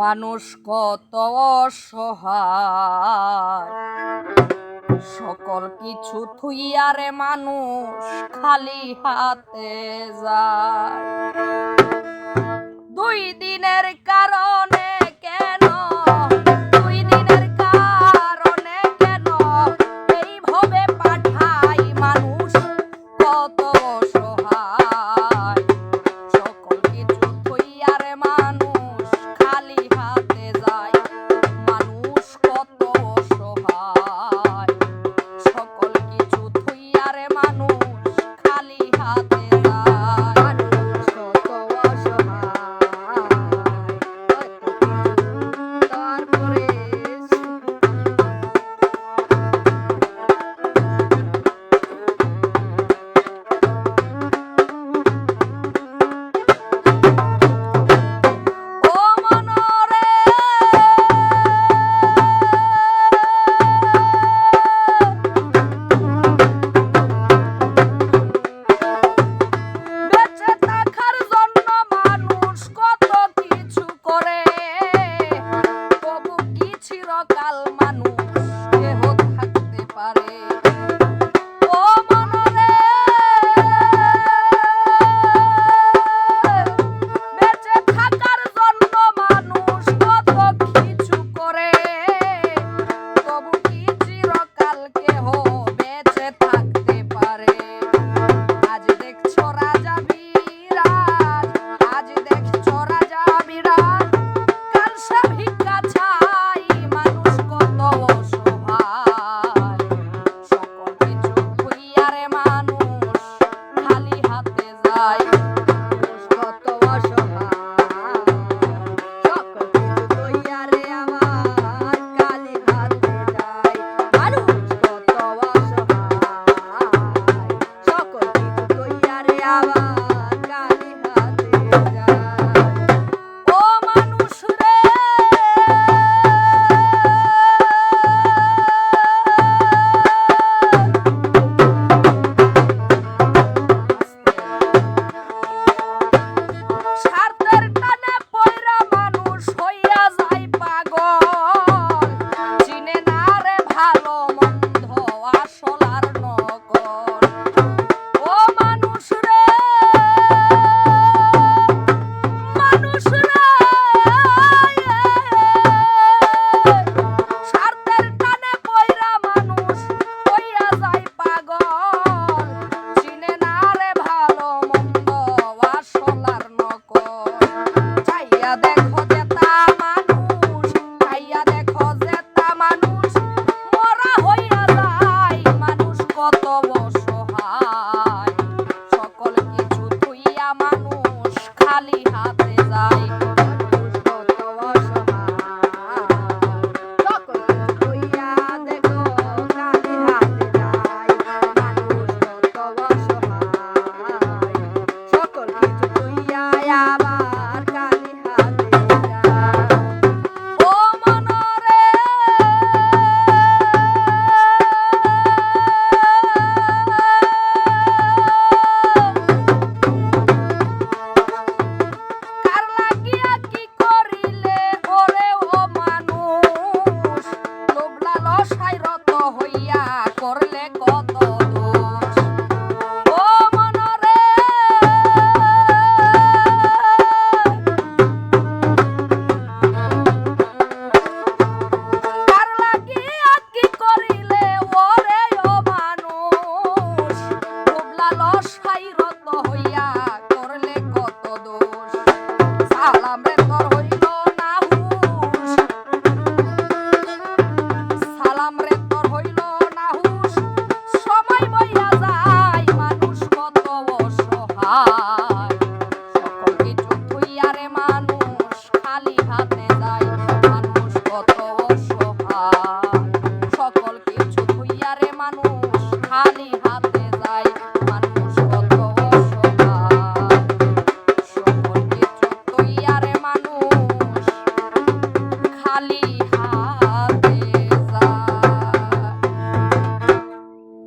মানুষ কত অসহায়। সকল কিছু থুইয়ারে মানুষ খালি হাতে যায়। দুই দিনের কারণে